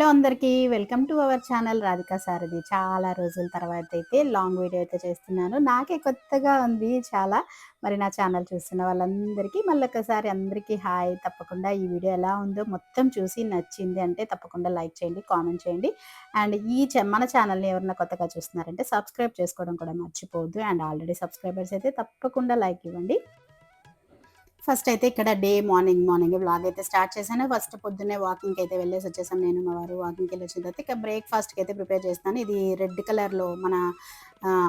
Hello అందరికీ. Welcome to our channel Radhika Sarathi. చాలా రోజుల తర్వాత అయితే లాంగ్ వీడియో అయితే చేస్తున్నాను. నాకే కొత్తగా ఉంది చాలా. మరి నా ఛానల్ చూస్తున్న వాళ్ళందరికీ మళ్ళీ ఒకసారి అందరికీ హాయ్. తప్పకుండా ఈ వీడియో ఎలా ఉందో మొత్తం చూసి నచ్చింది అంటే తప్పకుండా లైక్ చేయండి కామెంట్ చేయండి. అండ్ ఈ మన ఛానల్ని ఎవరైనా కొత్తగా చూస్తున్నారంటే సబ్స్క్రైబ్ చేసుకోవడం కూడా మర్చిపోవద్దు. అండ్ ఆల్రెడీ సబ్స్క్రైబర్స్ అయితే తప్పకుండా లైక్ ఇవ్వండి. ఫస్ట్ అయితే ఇక్కడ డే మార్నింగ్ మార్నింగ్ బ్లాగ్ అయితే స్టార్ట్ చేశాను. ఫస్ట్ పొద్దున్నే వాకింగ్కి అయితే వెళ్ళేసి వచ్చేసాను నేను మా వారు వాకింగ్కి వెళ్ళి వచ్చిన తర్వాత. ఇక బ్రేక్ఫాస్ట్కి అయితే ప్రిపేర్ చేస్తాను ఇది రెడ్ కలర్లో మన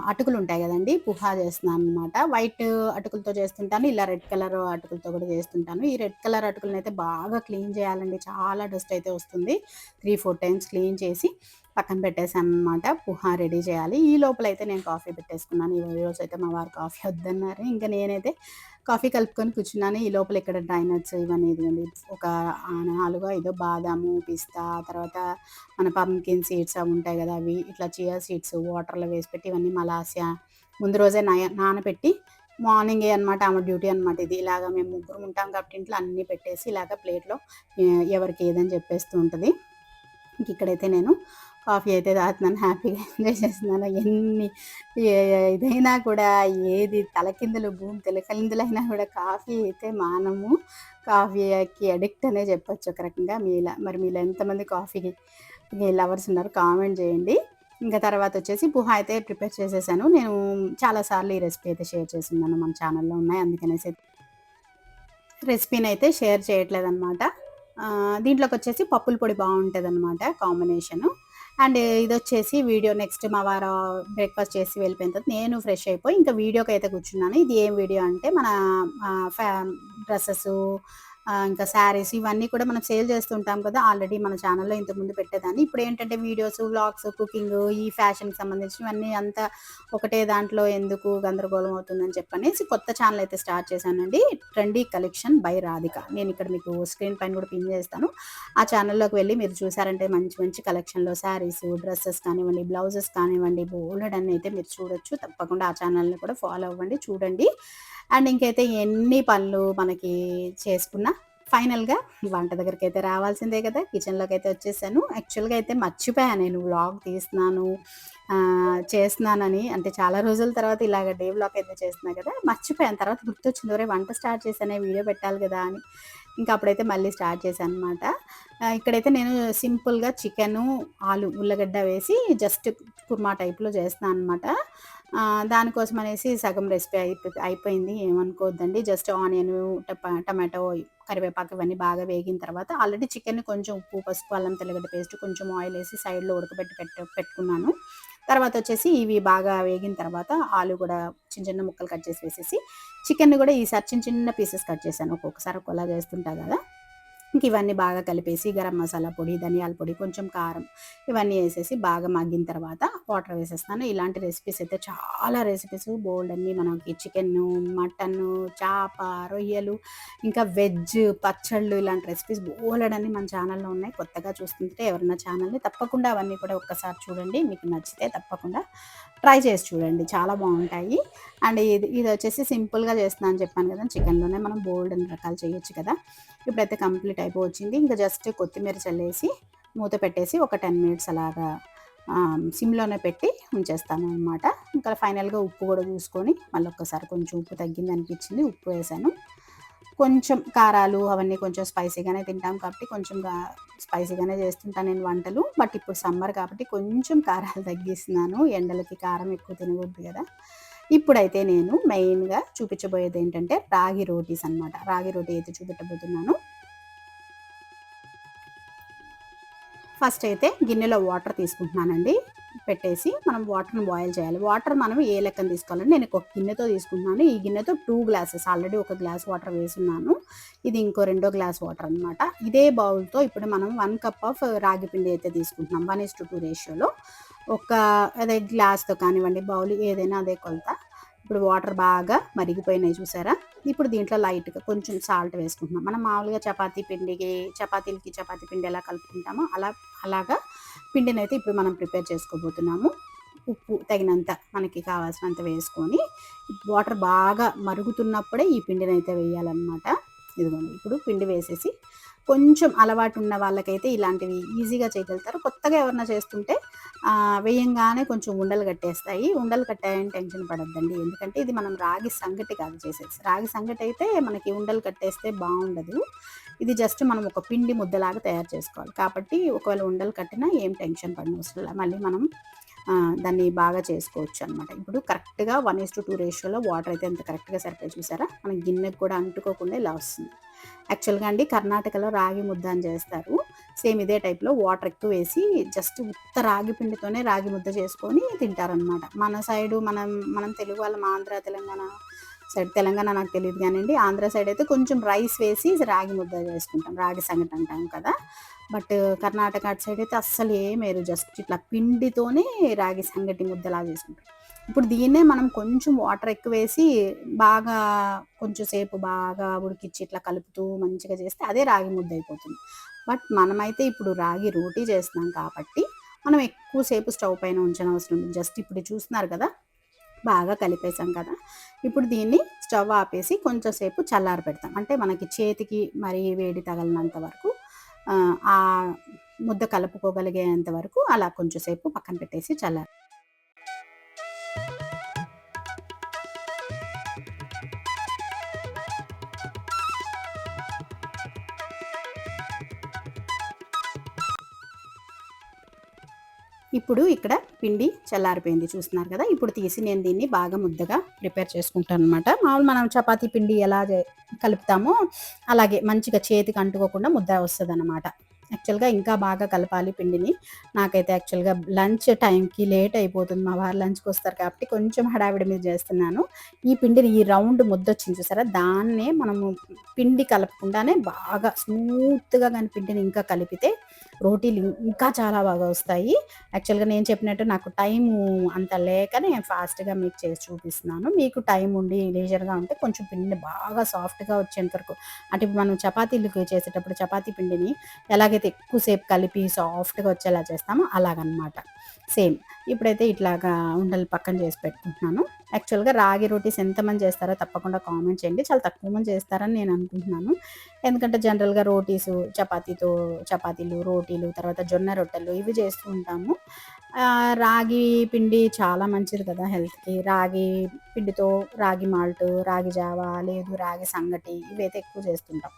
అటుకులు ఉంటాయి కదండి. పుహా చేస్తున్నాను అనమాట వైట్ అటుకులతో చేస్తుంటాను ఇలా రెడ్ కలర్ అటుకులతో కూడా చేస్తుంటాను. ఈ రెడ్ కలర్ అటుకులను అయితే బాగా క్లీన్ చేయాలండి. చాలా డస్ట్ అయితే వస్తుంది. త్రీ ఫోర్ టైమ్స్ క్లీన్ చేసి పక్కన పెట్టేసాను అనమాట పుహా రెడీ చేయాలి. ఈ లోపల అయితే నేను కాఫీ పెట్టేసుకున్నాను. ఈ రోజు అయితే మా వారు కాఫీ వద్దన్నారు. ఇంకా నేనైతే కాఫీ కలుపుకొని కూర్చున్నాను. ఈ లోపల ఇక్కడ డ్రైనట్స్ ఇవన్నీ ఇదిగోండి ఒక నాలుగు ఐదో బాదాము పిస్తా తర్వాత మన పంకిన్ సీడ్స్ అవి ఉంటాయి కదా అవి. ఇట్లా చియా సీడ్స్ వాటర్లో వేసి పెట్టి ఇవన్నీ మలాసియా. ముందు రోజే నానబెట్టి మార్నింగే అనమాట ఆమె డ్యూటీ అనమాట ఇది. ఇలాగ మేము ముగ్గురు ఉంటాం కాబట్టి ఇంట్లో అన్నీ పెట్టేసి ఇలాగ ప్లేట్లో ఎవరికి ఏదని చెప్పేస్తూ ఉంటుంది. ఇక్కడైతే నేను కాఫీ అయితే తాగుతున్నాను హ్యాపీగా ఎంజాయ్ చేస్తున్నాను. ఎన్ని ఏ- ఇదైనా కూడా ఏది తలకిందులు భూమి తెలకలిందులైనా కూడా కాఫీ అయితే మానము. కాఫీకి అడిక్ట్ అనే చెప్పొచ్చు ఒక రకంగా. మీలా మరి మీలో ఎంతమంది కాఫీకి లవర్స్ ఉన్నారు కామెంట్ చేయండి. ఇంకా తర్వాత వచ్చేసి పుహా అయితే ప్రిపేర్ చేసేసాను. నేను చాలాసార్లు ఈ రెసిపీ అయితే షేర్ చేస్తున్నాను మన ఛానల్లో ఉన్నాయి. అందుకనేసి రెసిపీని అయితే షేర్ చేయట్లేదు అనమాట దీంట్లోకి వచ్చేసి పప్పుల పొడి బాగుంటుంది అనమాట కాంబినేషను. అండ్ ఇది వచ్చేసి వీడియో నెక్స్ట్ మా వారు బ్రేక్ఫాస్ట్ చేసి వెళ్ళిపోయిన తర్వాత నేను ఫ్రెష్ అయిపోయి ఇంకా వీడియోకి అయితే కూర్చున్నాను. ఇది ఏం వీడియో అంటే మన డ్రెస్సెస్ ఇంకా శారీస్ ఇవన్నీ కూడా మనం సేల్ చేస్తుంటాం కదా ఆల్రెడీ మన ఛానల్లో ఇంతకుముందు పెట్టేదాన్ని. ఇప్పుడు ఏంటంటే వీడియోస్ వ్లాగ్స్ కుకింగ్ ఈ ఫ్యాషన్కి సంబంధించినవన్నీ అంతా ఒకటే దాంట్లో ఎందుకు గందరగోళం అవుతుందని చెప్పనేసి కొత్త ఛానల్ అయితే స్టార్ట్ చేశానండి. Trendy collection by Radhika. నేను ఇక్కడ మీకు స్క్రీన్ పైన కూడా పిన్ చేస్తాను. ఆ ఛానల్లోకి వెళ్ళి మీరు చూసారంటే మంచి మంచి కలెక్షన్లో శారీస్ డ్రెస్సెస్ కానివ్వండి బ్లౌజెస్ కానివ్వండి బోల్డ్ అని అయితే మీరు చూడొచ్చు. తప్పకుండా ఆ ఛానల్ని కూడా ఫాలో అవ్వండి చూడండి. అండ్ ఇంకైతే ఎన్ని పనులు మనకి చేసుకున్నా ఫైనల్గా వంట దగ్గరికి అయితే రావాల్సిందే కదా. కిచెన్లోకి అయితే వచ్చేసాను. యాక్చువల్గా అయితే మర్చిపోయాను నేను వ్లాగ్ తీస్తున్నాను చేస్తున్నానని. అంటే చాలా రోజుల తర్వాత ఇలాగ డే వ్లాగ్ అయితే చేస్తున్నా కదా. మర్చిపోయాను. తర్వాత గుర్తొచ్చింది ఒరే వంట స్టార్ట్ చేశానే వీడియో పెట్టాలి కదా అని. ఇంకా అప్పుడైతే మళ్ళీ స్టార్ట్ చేశాను అనమాట ఇక్కడైతే నేను సింపుల్గా చికెను ఆలు ఉల్లగడ్డ వేసి జస్ట్ కుర్మా టైప్లో చేస్తున్నాను అనమాట దానికోసం అనేసి సగం రెసిపీ అయిపో అయిపోయింది. ఏమనుకోవద్దండి. జస్ట్ ఆనియన్ టమాటో కరివేపాకు ఇవన్నీ బాగా వేగిన తర్వాత ఆల్రెడీ చికెన్ కొంచెం ఉప్పు పసుపు అల్లం తెల్లగడ్డ పేస్ట్ కొంచెం ఆయిల్ వేసి సైడ్లో ఉడకబెట్టి పెట్టు పెట్టుకున్నాను. తర్వాత వచ్చేసి ఇవి బాగా వేగిన తర్వాత ఆలు కూడా చిన్న చిన్న ముక్కలు కట్ చేసి వేసేసి చికెన్ కూడా ఈసారి చిన్న చిన్న పీసెస్ కట్ చేశాను. ఒక్కొక్కసారి ఒకలా చేస్తుంటా కదా. ఇంక ఇవన్నీ బాగా కలిపేసి గరం మసాలా పొడి ధనియాల పొడి కొంచెం కారం ఇవన్నీ వేసేసి బాగా మగ్గిన తర్వాత వాటర్ వేసేస్తాను. ఇలాంటి రెసిపీస్ అయితే చాలా రెసిపీస్ బోల్డ్ అన్ని మనకి చికెన్ మటన్ చేప రొయ్యలు ఇంకా వెజ్ పచ్చళ్ళు ఇలాంటి రెసిపీస్ బోల్డ్ అన్ని మన ఛానల్లో ఉన్నాయి. కొత్తగా చూస్తుంటే ఎవరైనా ఛానల్ని తప్పకుండా అవన్నీ కూడా ఒక్కసారి చూడండి. మీకు నచ్చితే తప్పకుండా ట్రై చేసి చూడండి. చాలా బాగుంటాయి. అండ్ ఇది ఇది వచ్చేసి సింపుల్గా చేస్తున్నా అని చెప్పాను కదా చికెన్లోనే మనం బోల్డ్ అన్ని రకాలు చేయొచ్చు కదా. ఇప్పుడైతే కంప్లీట్ అయిపోవచ్చింది. ఇంకా జస్ట్ కొత్తిమీర చల్లేసి మూత పెట్టేసి ఒక టెన్ మినిట్స్ అలాగా సిమ్లోనే పెట్టి ఉంచేస్తాను అనమాట ఇంకా ఫైనల్గా ఉప్పు కూడా చూసుకొని మళ్ళీ ఒక్కసారి కొంచెం ఉప్పు తగ్గింది అనిపించింది ఉప్పు వేసాను. కొంచెం కారాలు అవన్నీ కొంచెం స్పైసీగానే తింటాం కాబట్టి కొంచెం స్పైసీగానే చేస్తుంటాను నేను వంటలు. బట్ ఇప్పుడు సమ్మర్ కాబట్టి కొంచెం కారాలు తగ్గిస్తున్నాను. ఎండలకి కారం ఎక్కువ తినకూడదు కదా. ఇప్పుడైతే నేను మెయిన్గా చూపించబోయేది ఏంటంటే రాగి రోటీస్ అన్నమాట. రాగి రోటీ అయితే చూపెట్టబోతున్నాను. ఫస్ట్ అయితే గిన్నెలో వాటర్ తీసుకుంటున్నానండి. పెట్టేసి మనం వాటర్ని బాయిల్ చేయాలి. వాటర్ మనం ఏ లెక్కన తీసుకోవాలంటే నేను ఒక గిన్నెతో తీసుకుంటున్నాను. ఈ గిన్నెతో టూ గ్లాసెస్ ఆల్రెడీ ఒక గ్లాస్ వాటర్ వేసున్నాను. ఇది ఇంకో రెండో గ్లాస్ వాటర్ అన్నమాట. ఇదే బౌల్తో ఇప్పుడు మనం వన్ కప్ ఆఫ్ రాగి పిండి అయితే తీసుకుంటున్నాం. వన్ ఇస్ టు టూ రేషియోలో. ఒక అదే గ్లాస్తో కానివ్వండి బౌల్ ఏదైనా అదే కొలత. ఇప్పుడు వాటర్ బాగా మరిగిపోయినాయి చూసారా? ఇప్పుడు దీంట్లో లైట్గా కొంచెం సాల్ట్ వేసుకుంటున్నాం. మనం మామూలుగా చపాతీ పిండికి చపాతీలకి చపాతీ పిండి ఎలా కలుపుకుంటామో అలా అలాగా పిండిని అయితే ఇప్పుడు మనం ప్రిపేర్ చేసుకోబోతున్నాము. ఉప్పు తగినంత మనకి కావాల్సినంత వేసుకొని వాటర్ బాగా మరుగుతున్నప్పుడే ఈ పిండిని అయితే వేయాలన్నమాట. ఇదిగోండి ఇప్పుడు పిండి వేసేసి కొంచెం అలవాటు ఉన్న వాళ్ళకైతే ఇలాంటివి ఈజీగా చేయగలుగుతారు కొత్తగా ఎవరన్నా చేస్తుంటే వేయంగానే కొంచెం ఉండలు కట్టేస్తాయి. ఉండలు కట్టాయని టెన్షన్ పడద్దండి. ఎందుకంటే ఇది మనం రాగి సంగటి కాదు చేసేది. రాగి సంగటి అయితే మనకి ఉండలు కట్టేస్తే బాగుండదు. ఇది జస్ట్ మనం ఒక పిండి ముద్దలాగా తయారు చేసుకోవాలి. కాబట్టి ఒకవేళ ఉండలు కట్టినా ఏం టెన్షన్ పడిన అవసరం మళ్ళీ మనం దాన్ని బాగా చేసుకోవచ్చు అనమాట ఇప్పుడు కరెక్ట్గా వన్ ఇస్ టు టూ రేషియోలో వాటర్ అయితే ఎంత కరెక్ట్గా సరిపోయి చూసారా? మన గిన్నెకి కూడా అంటుకోకుండా ఇలా వస్తుంది. యాక్చువల్గా అండి కర్ణాటకలో రాగి ముద్ద అని చేస్తారు. సేమ్ ఇదే టైప్లో వాటర్ ఎక్కువ వేసి జస్ట్ ఉత్త రాగి పిండితోనే రాగి ముద్ద చేసుకొని తింటారనమాట మన సైడు మనం మనం తెలుగు వాళ్ళం ఆంధ్ర తెలంగాణ సైడ్ తెలంగాణ నాకు తెలియదు కానివ్వండి ఆంధ్ర సైడ్ అయితే కొంచెం రైస్ వేసి రాగి ముద్ద చేసుకుంటాం. రాగి సంగటి అంటాం కదా. బట్ కర్ణాటక అటు సైడ్ అయితే అస్సలు ఏమేరు జస్ట్ ఇట్లా పిండితోనే రాగి సంగటి ముద్దలా చేసుకుంటాం. ఇప్పుడు దీన్నే మనం కొంచెం వాటర్ ఎక్కువ వేసి బాగా కొంచెం సేపు బాగా ఉడికిచ్చి ఇట్లా కలుపుతూ మంచిగా చేస్తే అదే రాగి ముద్ద అయిపోతుంది. బట్ మనమైతే ఇప్పుడు రాగి రోటీ చేస్తున్నాం కాబట్టి మనం ఎక్కువసేపు స్టవ్ పైన ఉంచిన అవసరం జస్ట్ ఇప్పుడు చూస్తున్నారు కదా బాగా కలిపేసాం కదా. ఇప్పుడు దీన్ని స్టవ్ ఆపేసి కొంచెంసేపు చల్లారి పెడతాం. అంటే మనకి చేతికి మరీ వేడి తగలినంత వరకు ఆ ముద్ద కలుపుకోగలిగేంత వరకు అలా కొంచెంసేపు పక్కన పెట్టేసి చల్లారి ఇప్పుడు ఇక్కడ పిండి చల్లారిపోయింది చూస్తున్నారు కదా? ఇప్పుడు తీసి నేను దీన్ని బాగా ముద్దగా ప్రిపేర్ చేసుకుంటాను అనమాట మామూలు మనం చపాతీ పిండి ఎలా కలుపుతామో అలాగే మంచిగా చేతికి అంటుకోకుండా ముద్ద వస్తుంది అనమాట యాక్చువల్గా ఇంకా బాగా కలపాలి పిండిని. నాకైతే యాక్చువల్గా లంచ్ టైంకి లేట్ అయిపోతుంది. మా వారు లంచ్కి వస్తారు కాబట్టి కొంచెం హడావిడి మీద చేస్తున్నాను. ఈ పిండిని ఈ రౌండ్ ముద్ద వచ్చింది చూసారా? దాన్నే మనము పిండి కలపకుండానే బాగా స్మూత్గా కానీ పిండిని ఇంకా కలిపితే రోటీలు ఇంకా చాలా బాగా వస్తాయి. యాక్చువల్గా నేను చెప్పినట్టు నాకు టైం అంత లేక నేను ఫాస్ట్గా మీకు చేసి చూపిస్తున్నాను. మీకు టైం ఉండి లేజర్గా ఉంటే కొంచెం పిండిని బాగా సాఫ్ట్గా వచ్చేంత వరకు అంటే మనం చపాతీలు చేసేటప్పుడు చపాతీ పిండిని ఎలాగైతే ఎక్కువసేపు కలిపి సాఫ్ట్గా వచ్చేలా చేస్తామో అలాగనమాట. సేమ్. ఇప్పుడైతే ఇట్లాగా ఉండలు పక్కన చేసి పెట్టుకుంటున్నాను. యాక్చువల్గా రాగి రోటీస్ ఎంతమంది చేస్తారో తప్పకుండా కామెంట్ చేయండి. చాలా తక్కువ మంది చేస్తారని నేను అనుకుంటున్నాను. ఎందుకంటే జనరల్గా రోటీస్ చపాతీతో చపాతీలు రోటీలు తర్వాత జొన్న రొట్టెలు ఇవి చేస్తూ ఉంటాము. రాగి పిండి చాలా మంచిది కదా హెల్త్కి. రాగి పిండితో రాగి మాల్ట్ రాగి జావా లేదు రాగి సంగటి ఇవైతే ఎక్కువ చేస్తుంటాం.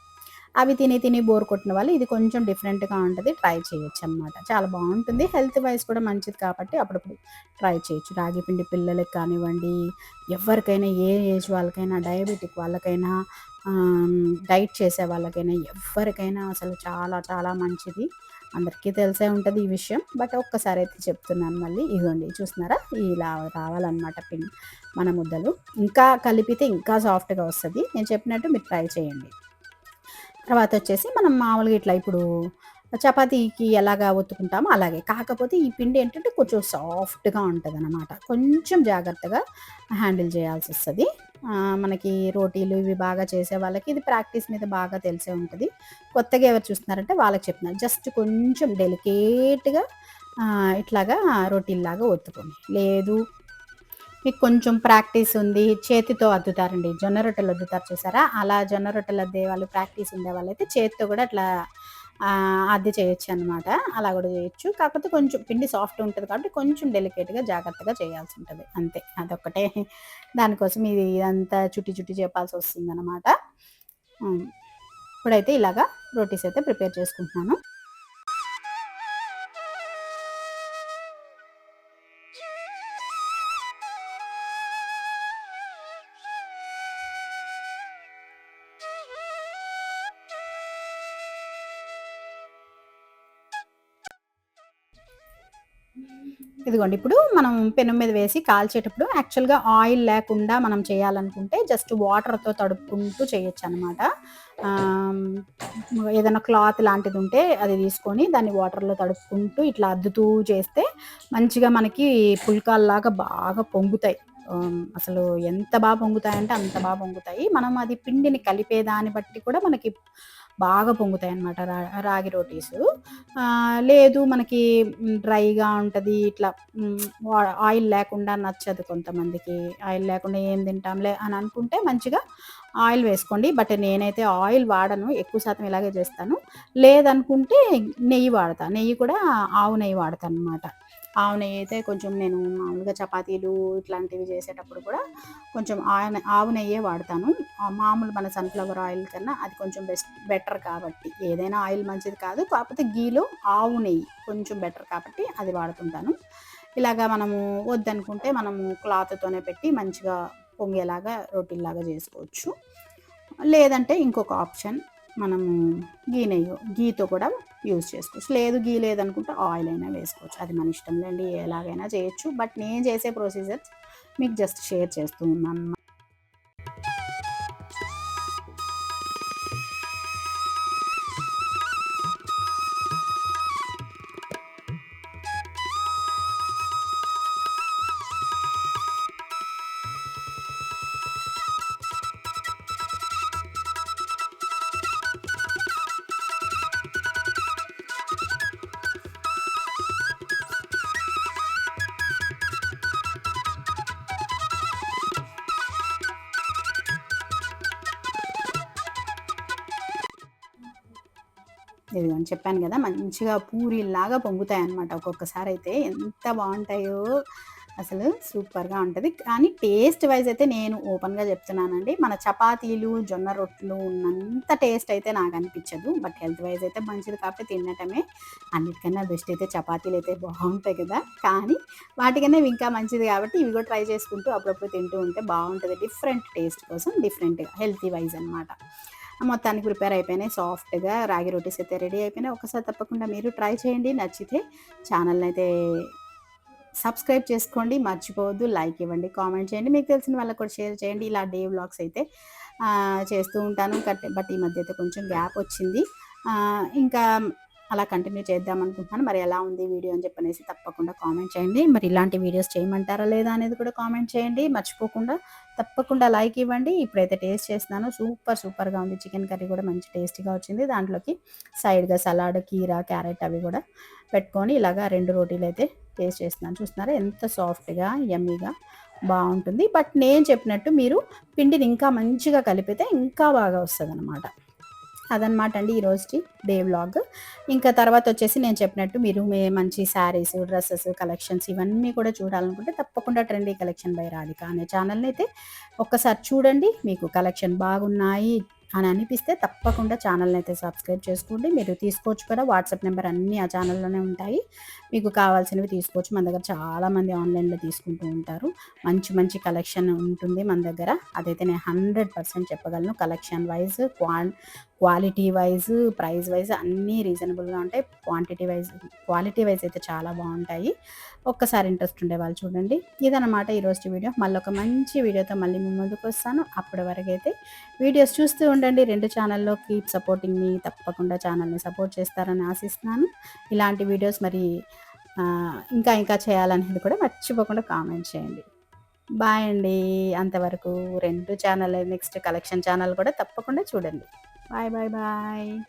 అవి తిని తిని బోర్ కొట్టిన వాళ్ళు ఇది కొంచెం డిఫరెంట్గా ఉంటుంది. ట్రై చేయొచ్చు అనమాట చాలా బాగుంటుంది. హెల్త్ వైజ్ కూడా మంచిది కాబట్టి అప్పుడప్పుడు ట్రై చేయొచ్చు. రాగి పిండి పిల్లలకి కానివ్వండి ఎవరికైనా ఏ ఏజ్ వాళ్ళకైనా డయాబెటిక్ వాళ్ళకైనా డైట్ చేసే వాళ్ళకైనా ఎవరికైనా అసలు చాలా చాలా మంచిది. అందరికీ తెలిసే ఉంటుంది ఈ విషయం. బట్ ఒక్కసారి అయితే చెప్తున్నాను మళ్ళీ. ఇదిగోండి చూస్తున్నారా? ఇలా రావాలన్నమాట పిండి మన ముద్దలు. ఇంకా కలిపితే ఇంకా సాఫ్ట్గా వస్తుంది. నేను చెప్పినట్టు మీరు ట్రై చేయండి. తర్వాత వచ్చేసి మనం మామూలుగా ఇట్లా ఇప్పుడు చపాతీకి ఎలాగా ఒత్తుకుంటామో అలాగే. కాకపోతే ఈ పిండి ఏంటంటే కొంచెం సాఫ్ట్గా ఉంటుంది అనమాట కొంచెం జాగ్రత్తగా హ్యాండిల్ చేయాల్సి వస్తుంది. మనకి రోటీలు ఇవి బాగా చేసే వాళ్ళకి ఇది ప్రాక్టీస్ మీద బాగా తెలిసే ఉంటుంది. కొత్తగా ఎవరు చూస్తున్నారంటే వాళ్ళకి చెప్తున్నారు. జస్ట్ కొంచెం డెలికేట్గా ఇట్లాగా రోటీల్లాగా ఒత్తుకోండి. లేదు మీకు కొంచెం ప్రాక్టీస్ ఉంది. చేతితో అద్దుతారండి. జొన్న రొట్టెలు అద్దుతారు చూసారా? అలా జొన్న రొట్టెలు అద్దే వాళ్ళు ప్రాక్టీస్ ఉండే వాళ్ళైతే చేతితో కూడా అట్లా అద్దె చేయొచ్చు అనమాట అలా కూడా చేయొచ్చు. కాకపోతే కొంచెం పిండి సాఫ్ట్ ఉంటుంది కాబట్టి కొంచెం డెలికేట్గా జాగ్రత్తగా చేయాల్సి ఉంటుంది. అంతే. అదొక్కటే. దానికోసం ఇది ఇదంతా చుట్టి చుట్టి చెప్పాల్సి వస్తుంది అనమాట ఇప్పుడైతే ఇలాగా రోటీస్ అయితే ప్రిపేర్ చేసుకుంటున్నాను. ఇదిగోండి ఇప్పుడు మనం పెను మీద వేసి కాల్చేటప్పుడు యాక్చువల్గా ఆయిల్ లేకుండా మనం చేయాలనుకుంటే జస్ట్ వాటర్తో తడుపుకుంటూ చేయొచ్చు అనమాట ఏదైనా క్లాత్ లాంటిది ఉంటే అది తీసుకొని దాన్ని వాటర్లో తడుపుకుంటూ ఇట్లా అద్దుతూ చేస్తే మంచిగా మనకి పుల్కాల్లాగా బాగా పొంగుతాయి. అసలు ఎంత బాగా పొంగుతాయంటే అంత బాగా పొంగుతాయి. మనం అది పిండిని కలిపే దాన్ని బట్టి కూడా మనకి బాగా పొంగుతాయి అన్నమాట రా రాగి రోటీస్. లేదు మనకి డ్రైగా ఉంటుంది ఇట్లా ఆయిల్ లేకుండా నచ్చదు కొంతమందికి. ఆయిల్ లేకుండా ఏం తింటాంలే అని అనుకుంటే మంచిగా ఆయిల్ వేసుకోండి. బట్ నేనైతే ఆయిల్ వాడను ఎక్కువ శాతం ఇలాగే చేస్తాను. లేదనుకుంటే నెయ్యి వాడతా నెయ్యి కూడా ఆవు నెయ్యి వాడతాను అనమాట ఆవు నెయ్యి అయితే కొంచెం నేను మామూలుగా చపాతీలు ఇట్లాంటివి చేసేటప్పుడు కూడా కొంచెం ఆవు నెయ్యే వాడతాను. మామూలు మన సన్ఫ్లవర్ ఆయిల్ కన్నా అది కొంచెం బెస్ట్ బెటర్ కాబట్టి. ఏదైనా ఆయిల్ మంచిది కాదు కాకపోతే గీలో ఆవు నెయ్యి కొంచెం బెటర్ కాబట్టి అది వాడుతుంటాను. ఇలాగా మనము వద్దనుకుంటే మనము క్లాత్తోనే పెట్టి మంచిగా పొంగేలాగా రొటీలాగా చేసుకోవచ్చు. లేదంటే ఇంకొక ఆప్షన్ మనము గీ నెయ్యి గీతో కూడా యూజ్ చేసుకోవచ్చు. లేదు గీ లేదనుకుంటే ఆయిల్ అయినా వేసుకోవచ్చు. అది మన ఇష్టం లేండి ఎలాగైనా చేయొచ్చు. బట్ నేను చేసే ప్రొసీజర్స్ మీకు జస్ట్ షేర్ చేస్తూ ఉన్నాను ఇదిగోని చెప్పాను కదా మంచిగా పూరిలాగా పొంగుతాయి అనమాట ఒక్కొక్కసారి అయితే ఎంత బాగుంటాయో అసలు సూపర్గా ఉంటుంది. కానీ టేస్ట్ వైజ్ అయితే నేను ఓపెన్గా చెప్తున్నానండి. మన చపాతీలు జొన్న రొట్టెలు ఉన్నంత టేస్ట్ అయితే నాకు అనిపించదు. బట్ హెల్త్ వైజ్ అయితే మంచిది కాబట్టి తినటమే. అన్నిటికన్నా బెస్ట్ అయితే చపాతీలు అయితే బాగుంటాయి కదా. కానీ వాటికన్నా ఇంకా మంచిది కాబట్టి ఇవి కూడా ట్రై చేసుకుంటూ అప్పుడప్పుడు తింటూ ఉంటే బాగుంటుంది. డిఫరెంట్ టేస్ట్ కోసం డిఫరెంట్ హెల్తీ వైజ్ అనమాట మొత్తానికి ప్రిపేర్ అయిపోయినాయి. సాఫ్ట్గా రాగి రోటీస్ అయితే రెడీ అయిపోయినాయి. ఒకసారి తప్పకుండా మీరు ట్రై చేయండి. నచ్చితే ఛానల్ని అయితే సబ్స్క్రైబ్ చేసుకోండి. మర్చిపోవద్దు. లైక్ ఇవ్వండి. కామెంట్ చేయండి. మీకు తెలిసిన వాళ్ళకి కూడా షేర్ చేయండి. ఇలా డే వ్లాగ్స్ అయితే చేస్తూ ఉంటాను. బట్ ఈ మధ్య అయితే కొంచెం గ్యాప్ వచ్చింది. ఇంకా అలా కంటిన్యూ చేద్దాం అనుకుంటున్నాను. మరి ఎలా ఉంది వీడియో అని చెప్పనేసి తప్పకుండా కామెంట్ చేయండి. మరి ఇలాంటి వీడియోస్ చేయమంటారా లేదా అనేది కూడా కామెంట్ చేయండి. మర్చిపోకుండా తప్పకుండా లైక్ ఇవ్వండి. ఇప్పుడైతే టేస్ట్ చేస్తున్నాను. సూపర్ సూపర్గా ఉంది. చికెన్ కర్రీ కూడా మంచి టేస్టీగా వచ్చింది. దాంట్లోకి సైడ్గా సలాడ్ కీరా క్యారెట్ అవి కూడా పెట్టుకొని ఇలాగా రెండు రోటీలు అయితే టేస్ట్ చేస్తున్నాను. చూస్తున్నారా? ఎంత సాఫ్ట్గా యమ్మీగా బాగుంటుంది. బట్ నేను చెప్పినట్టు మీరు పిండిని ఇంకా మంచిగా కలిపితే ఇంకా బాగా వస్తుంది అనమాట అదనమాట అండి ఈరోజుకి డే వ్లాగ్. ఇంకా తర్వాత వచ్చేసి నేను చెప్పినట్టు మీరు మే మంచి శారీస్ డ్రెస్సెస్ కలెక్షన్స్ ఇవన్నీ కూడా చూడాలనుకుంటే తప్పకుండా ట్రెండీ కలెక్షన్ బై రాధిక అనే ఛానల్ని అయితే ఒక్కసారి చూడండి. మీకు కలెక్షన్ బాగున్నాయి అని అనిపిస్తే తప్పకుండా ఛానల్ని అయితే సబ్స్క్రైబ్ చేసుకోండి. మీరు తీసుకోవచ్చు కూడా వాట్సాప్ నెంబర్ అన్నీ ఆ ఛానల్లోనే ఉంటాయి. మీకు కావాల్సినవి తీసుకోవచ్చు. మన దగ్గర చాలామంది ఆన్లైన్లో తీసుకుంటూ ఉంటారు. మంచి మంచి కలెక్షన్ ఉంటుంది మన దగ్గర. అదైతే నేను హండ్రెడ్ పర్సెంట్ చెప్పగలను. కలెక్షన్ వైజ్ క్వాన్ క్వాలిటీ వైజ్ ప్రైస్ వైజ్ అన్నీ రీజనబుల్గా ఉంటాయి. క్వాంటిటీ వైజ్ క్వాలిటీ వైజ్ అయితే చాలా బాగుంటాయి. ఒక్కసారి ఇంట్రెస్ట్ ఉండే వాళ్ళు చూడండి. ఇదనమాట ఈరోజు వీడియో. మళ్ళీ ఒక మంచి వీడియోతో మళ్ళీ మీ ముందుకు వస్తాను. అప్పటి వరకు అయితే వీడియోస్ చూస్తూ ఉండండి. రెండు ఛానల్లో కీప్ సపోర్టింగ్ మీ తప్పకుండా ఛానల్ని సపోర్ట్ చేస్తారని ఆశిస్తున్నాను. ఇలాంటి వీడియోస్ మరి ఇంకా ఇంకా చేయాలనేది కూడా మర్చిపోకుండా కామెంట్ చేయండి. బాయ్ అండి. అంతవరకు రెండు ఛానల్ నెక్స్ట్ కలెక్షన్ ఛానల్ కూడా తప్పకుండా చూడండి. Bye bye bye.